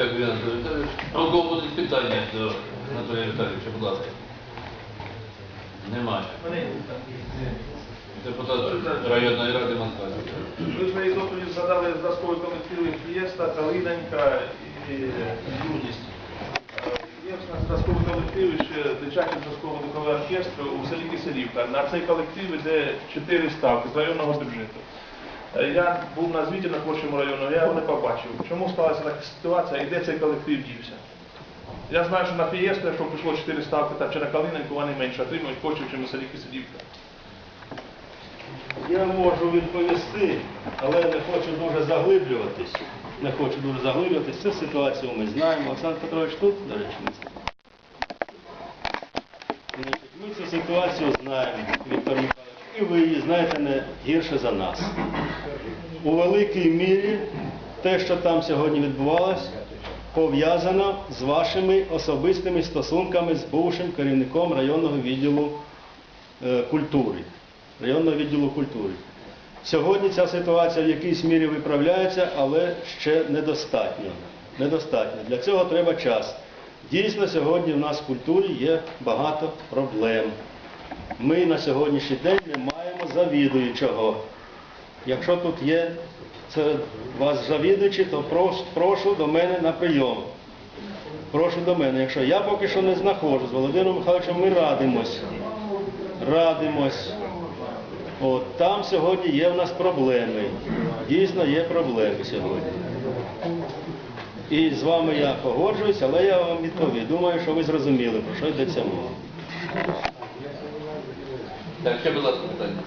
Дякую, Анатолій Віталійович. Ну, у кого будуть питання до Анатолія Віталійовича, будь ласка. Немає. Депутат районної ради Манкаська. Ви в своїй доповіді згадали зразкові колективи Фієста, Калиненька і Юність. Є в нас зразкові колективи, ще дитячий зразковий духовий оркестр у селі Киселівка. На цей колектив йде чотири ставки з районного бюджету. Е, Я був на звіті на Творчому району, я його не побачив. Чому сталася така ситуація і де цей колектив дівся? Я знаю, що на Фієсту, якщо прийшло чотири ставки, там, чи на Калиненьку, вони менше отримують коштів, ніж на селі Киселівка. Я можу відповісти, але не хочу дуже заглиблюватись. Не хочу дуже заглиблюватись. Цю ситуацію ми знаємо. Олександр Петрович тут, до речі, ми Ми цю ситуацію знаємо, Віктор і ви її знаєте не гірше за нас. У великій мірі те, що там сьогодні відбувалось, пов'язано з вашими особистими стосунками з бувшим керівником районного відділу е, культури. Районного відділу культури. Сьогодні ця ситуація в якійсь мірі виправляється, але ще недостатньо. недостатньо. Для цього треба час. Дійсно, сьогодні в нас в культурі є багато проблем. Ми на сьогоднішній день не маємо завідуючого. Якщо тут є серед вас завідуючі, то прошу до мене на прийом. Прошу до мене. Якщо я поки що не знаходжу з Володимиром Михайловичем, ми радимось. Радимось. От, там сьогодні є в нас проблеми. Дійсно є проблеми сьогодні. І з вами я погоджуюсь, але я вам відповім. Думаю, що ви зрозуміли, про що йдеться мова. Так, ще, будь ласка, питання.